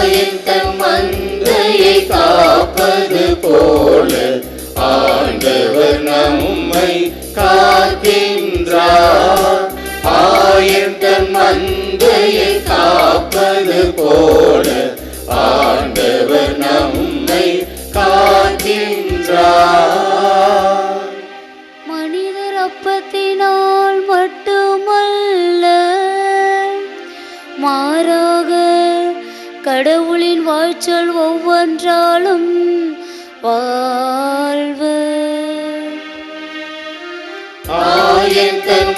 தாயின் தன் மந்தையை காப்பது போல ஆண்டவர் நம்மை காக்கின்றார். ஆயின் தன் மந்தையை காப்பது போல ஆண்டவர் நம்மை காக்கின்றார். மனிதர் அப்பத்தினால் மட்டுமல்ல மாறாக கடவுளின் வாய்ச்சல் ஒவ்வொன்றாலும் வாழ்வு. ஆயத்தன்